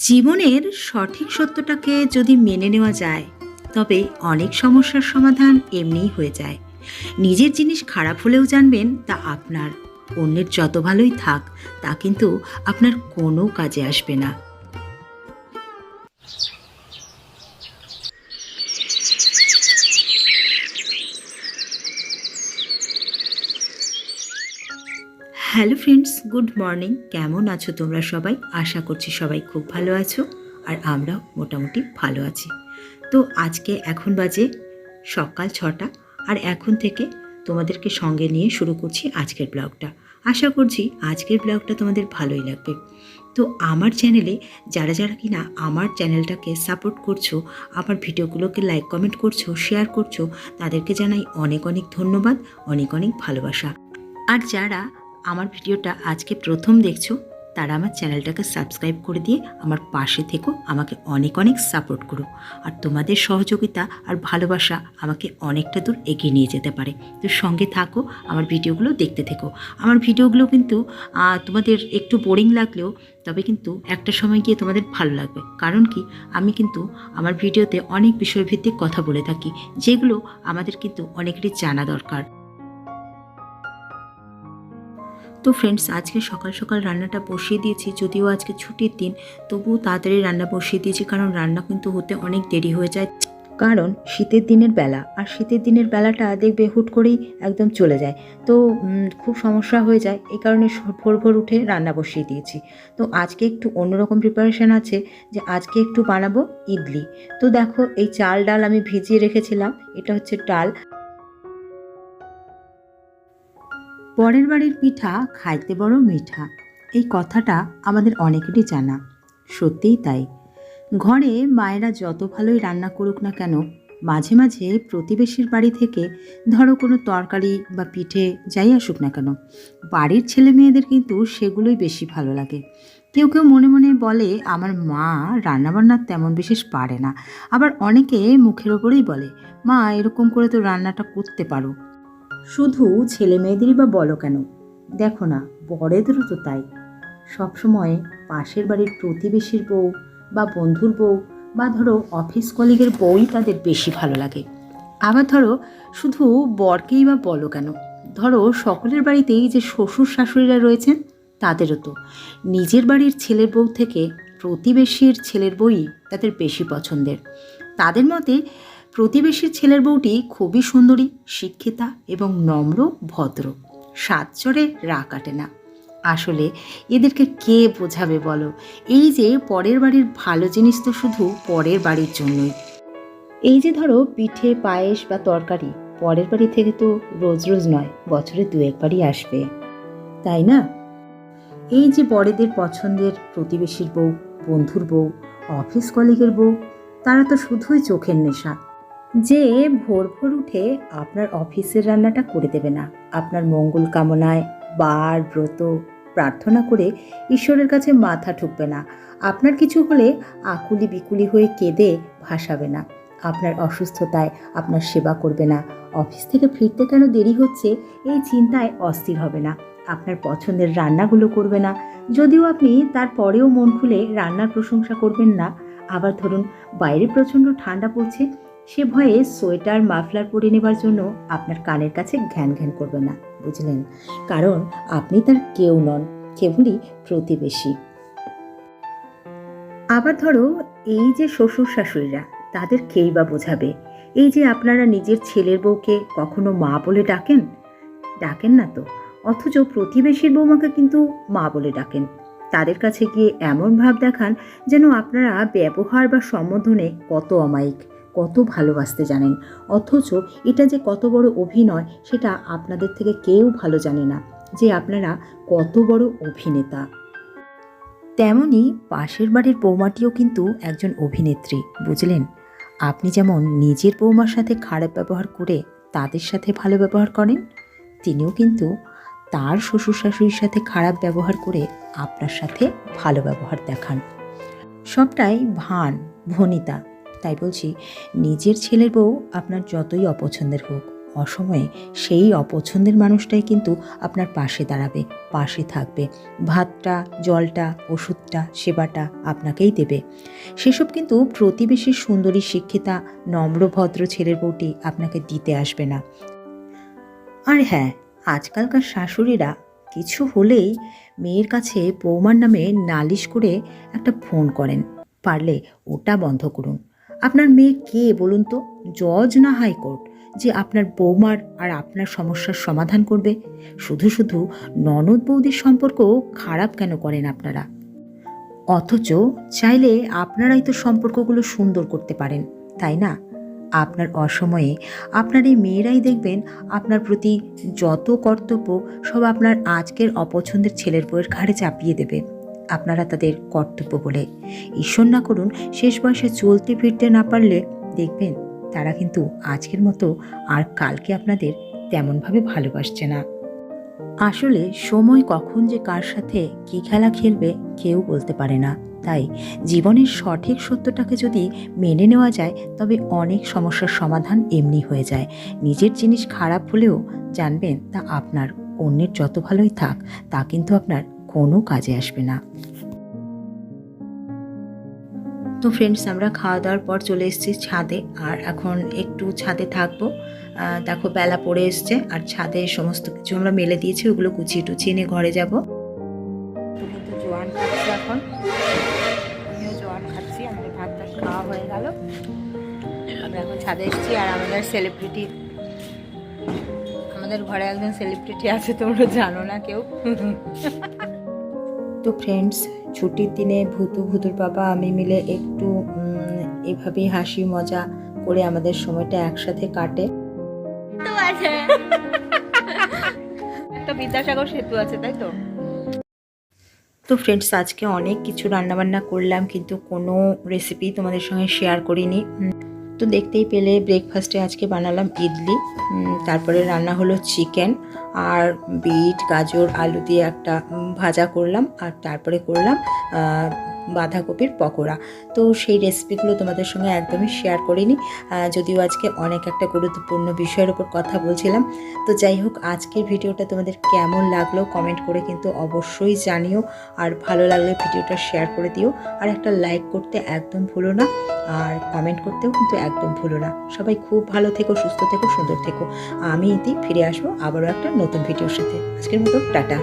জীবনের সঠিক সত্যটাকে যদি মেনে নেওয়া যায়, তবে অনেক সমস্যার সমাধান এমনিই হয়ে যায়। নিজের জিনিস খারাপ হলেও জানবেন তা আপনার। অন্যের যত ভালোই থাক, তা কিন্তু আপনার কোনো কাজে আসবে না। Hello friends, good morning. কেমন আছো তোমরা সবাই? আশা করছি সবাই খুব ভালো আছো আর আমরাও মোটামুটি ভালো আছি। তো আজকে এখন বাজে সকাল ছটা আর এখন থেকে তোমাদেরকে সঙ্গে নিয়ে শুরু করছি আজকের ব্লগটা। আশা করছি আজকের ব্লগটা তোমাদের ভালোই লাগবে। তো আমার চ্যানেলে যারা যারা কিনা আমার চ্যানেলটাকে সাপোর্ট করছ, আমার ভিডিওগুলোকে লাইক, কমেন্ট করছ, শেয়ার করছ, তাদেরকে জানাই অনেক অনেক ধন্যবাদ, অনেক অনেক ভালোবাসা। আর যারা আমার ভিডিওটা আজকে প্রথম দেখছ, তারা আমার চ্যানেলটাকে সাবস্ক্রাইব করে দিয়ে আমার পাশে থেকো, আমাকে অনেক অনেক সাপোর্ট করো। আর তোমাদের সহযোগিতা আর ভালোবাসা আমাকে অনেকটা দূর এগিয়ে নিয়ে যেতে পারে। তো সঙ্গে থাকো, আমার ভিডিওগুলো দেখতে থেকো। আমার ভিডিওগুলো কিন্তু তোমাদের একটু বোরিং লাগলেও, তবে কিন্তু একটা সময় গিয়ে তোমাদের ভালো লাগবে। কারণ কি, আমি কিন্তু আমার ভিডিওতে অনেক বিষয়ভিত্তিক কথা বলে থাকি, যেগুলো আমাদের কিন্তু অনেকেরই জানা দরকার। তো ফ্রেন্ডস আজকে সকাল সকাল রান্নাটা বসিয়ে দিয়েছি, যদিও আজকে ছুটির দিন, তবুও তাড়াতাড়ি রান্না বসিয়ে দিয়েছি, কারণ রান্না কিন্তু হতে অনেক দেরি হয়ে যায়। কারণ শীতের দিনের বেলা, আর শীতের দিনের বেলাটা দেখবে হুট করেই একদম চলে যায়। তো খুব সমস্যা হয়ে যায়, এই কারণে ভোর ভোর উঠে রান্না বসিয়ে দিয়েছি। তো আজকে একটু অন্যরকম প্রিপারেশান আছে, যে আজকে একটু বানাবো ইডলি। তো দেখো, এই চাল ডাল আমি ভিজিয়ে রেখেছিলাম, এটা হচ্ছে ডাল। পরের বাড়ির পিঠা খাইতে বড় মিঠা। এই কথাটা আমাদের অনেকেরই জানা। সত্যিই তাই। ঘরে মায়েরা যত ভালোই রান্না করুক না কেন, মাঝে মাঝে প্রতিবেশীর বাড়ি থেকে ধরো কোনো তরকারি বা পিঠে যাই আসুক না কেন, বাড়ির ছেলে মেয়েদের কিন্তু সেগুলোই বেশি ভালো লাগে। কেউ কেউ মনে মনে বলে, আমার মা রান্নাবান্না তেমন বিশেষ পারে না। আবার অনেকে মুখের ওপরেই বলে, মা, এরকম করে তো রান্নাটা করতে পারো। শুধু ছেলে মেয়েদেরই বা বলো কেন? দেখো না বড়েদেরও তো তাই। সবসময় পাশের বাড়ির প্রতিবেশীর বউ বা বন্ধুর বউ বা ধরো অফিস কলিগের বউই তাদের বেশি ভালো লাগে। আবার ধরো শুধু বরকেই বা বলো কেন? ধরো সকলের বাড়িতেই যে শ্বশুর শাশুড়িরা রয়েছেন, তাদেরও তো। নিজের বাড়ির ছেলের বউ থেকে প্রতিবেশীর ছেলের বউই তাদের বেশি পছন্দের। তাদের মতে প্রতিবেশীর ছেলের বউটি খুবই সুন্দরী, শিক্ষিতা এবং নম্র, ভদ্র। সাত চড়ে রা কাটে না। আসলে এদেরকে কে বোঝাবে বলো? এই যে পরের বাড়ির ভালো জিনিস তো শুধু পরের বাড়ির জন্যই। এই যে ধরো পিঠে, পায়েস বা তরকারি, পরের বাড়ি থেকে তো রোজ রোজ নয়, বছরে দু একবারই আসবে। তাই না? এই যে বড়েদের পছন্দের প্রতিবেশীর বউ, বন্ধুর বউ, অফিস কলিগের বউ, তারা তো শুধুই চোখের নেশা। যে ভোর ভোর উঠে আপনার অফিসের রান্নাটা করে দেবে না। আপনার মঙ্গল কামনায় বার ব্রত প্রার্থনা করে ঈশ্বরের কাছে মাথা ঠুকবে না। আপনার কিছু হলে আকুলি বিকুলি হয়ে কেঁদে ভাসাবে না। আপনার অসুস্থতায় আপনার সেবা করবে না। অফিস থেকে ফিরতে কেন দেরি হচ্ছে এই চিন্তায় অস্থির হবে না। আপনার পছন্দের রান্নাগুলো করবে না। যদিও আপনি তারপরেও মন খুলে রান্নার প্রশংসা করবেন না। আবার ধরুন, বাইরে প্রচণ্ড ঠান্ডা পড়ছে সে ভয়ে সোয়েটার, মাফলার পরে নেবার জন্য আপনার কানের কাছে ঘ্যান ঘ্যান করবে না, বুঝলেন? কারণ আপনি তার কেউ নন, কেবলই প্রতিবেশী। আবার ধরো, এই যে শ্বশুর শাশুড়িরা তাদের কেই বা বোঝাবে? এই যে আপনারা নিজের ছেলের বউকে কখনো মা বলে ডাকেন? ডাকেন না তো, অথচ প্রতিবেশীর বৌমাকে কিন্তু মা বলে ডাকেন। তাদের কাছে গিয়ে এমন ভাব দেখান যেন আপনারা ব্যবহার বা সম্বোধনে কত অমায়িক। কত ভালোবাসতে জানেন। অথচ এটা যে কত বড় অভিনয়, সেটা আপনাদের থেকে কেউ ভালো জানে না, যে আপনারা কত বড় অভিনেতা। তেমনি পাশের বাড়ির বৌমাটিও কিন্তু একজন অভিনেত্রী, বুঝলেন? আপনি যেমন নিজের বৌমার সাথে খারাপ ব্যবহার করে তাদের সাথে ভালো ব্যবহার করেন, তিনিও কিন্তু তার শ্বশুর শাশুড়ির সাথে খারাপ ব্যবহার করে আপনার সাথে ভালো ব্যবহার দেখান। সবটাই ভান, ভনিতা। তাই বলছি, নিজের ছেলের বউ আপনার যতই অপছন্দের হোক, অসময়ে সেই অপছন্দের মানুষটাই কিন্তু আপনার পাশে দাঁড়াবে, পাশে থাকবে। ভাতটা, জলটা, ওষুধটা, সেবাটা আপনাকেই দেবে। সেসব কিন্তু প্রতিবেশীর সুন্দরী শিক্ষিতা, নম্র ভদ্র ছেলের বউটি আপনাকে দিতে আসবে না। আর হ্যাঁ আজকালকার শাশুড়িরা কিছু হলেই মেয়ের কাছে বৌমার নামে নালিশ করে একটা ফোন করেন। পারলে ওটা বন্ধ করুন। আপনার মেয়ে কে বলুন তো? জজ না হাইকোর্ট যে আপনার বৌমার আর আপনার সমস্যার সমাধান করবে? শুধু শুধু ননদ বৌদির সম্পর্ক খারাপ কেন করেন আপনারা? অথচ চাইলে আপনারাই তো সম্পর্কগুলো সুন্দর করতে পারেন, তাই না? আপনার অসময়ে আপনার এই মেয়েরাই দেখবেন আপনার প্রতি যত কর্তব্য সব আপনার আজকের অপছন্দের ছেলের বউয়ের ঘাড়ে চাপিয়ে দেবে। আপনারা তাদের কর্তব্য বলে। ঈশ্বর না করুন, শেষ বয়সে চলতে ফিরতে না পারলে, দেখবেন তারা কিন্তু আজকের মতো আর কালকে আপনাদের তেমনভাবে ভালোবাসছে না। আসলে সময় কখন যে কার সাথে কী খেলা খেলবে কেউ বলতে পারে না। তাই জীবনের সঠিক সত্যটাকে যদি মেনে নেওয়া যায়, তবে অনেক সমস্যার সমাধান এমনি হয়ে যায়। নিজের জিনিস খারাপ হলেও জানবেন তা আপনার অন্যের যত ভালোই থাক, তা কিন্তু আপনার কোনো কাজে আসবে না। তো ফ্রেন্ডস আমরা খাওয়া দাওয়ার পর চলে এসেছি ছাদে। আর এখন একটু ছাদে থাকব। দেখো বেলা পড়ে এসছে। আর ছাদে সমস্ত কিছু আমরা মেলে দিয়েছি। ওগুলো গুছিয়ে টুচিয়ে নিয়ে ঘরে যাব। জোয়ান খাচ্ছি জোয়ান খাচ্ছি। আমাদের ভাত টাত খাওয়া হয়ে এখন ছাদে এসেছি। আর আমাদের সেলিব্রিটি আমাদের ঘরে একজন সেলিব্রিটি আছে তোমরা জানো না কেউ। তো ফ্রেন্ডস ছুটির দিনে ভূতু ভূতুর বাবা আমি মিলে একটু এভাবেই হাসি মজা করে আমাদের সময়টা একসাথে কাটে। একটা বিদ্যাসাগর সেতু আছে তাই তো? তো ফ্রেন্ডস আজকে অনেক কিছু রান্নাবান্না করলাম কিন্তু কোনো রেসিপি তোমাদের সঙ্গে শেয়ার করিনি। তো দেখতেই পেলে ব্রেকফাস্টে আজকে বানালাম ইডলি তারপরে রান্না হলো চিকেন আর বিট, গাজর, আলু দিয়ে একটা ভাজা করলাম, আর তারপরে করলাম বাঁধাকপির পকোড়া। তো সেই রেসিপিগুলো তোমাদের সঙ্গে একদমই শেয়ার করিনি। যদিও আজকে অনেক একটা গুরুত্বপূর্ণ বিষয়ের উপর কথা বলছিলাম। তো যাই হোক, আজকের ভিডিওটা তোমাদের কেমন লাগল কমেন্ট করে কিন্তু অবশ্যই জানিও। আর ভালো লাগলে ভিডিওটা শেয়ার করে দিও। আর একটা লাইক করতে একদম ভুলো না। আর কমেন্ট করতেও কিন্তু একদম ভুলো না। সবাই খুব ভালো থেকো, সুস্থ থেকো, সুন্দর থেকো। আমি ইতি ফিরে আসব আবারও একটা নতুন ভিডিওর সাথে। আজকের মতো, টাটা।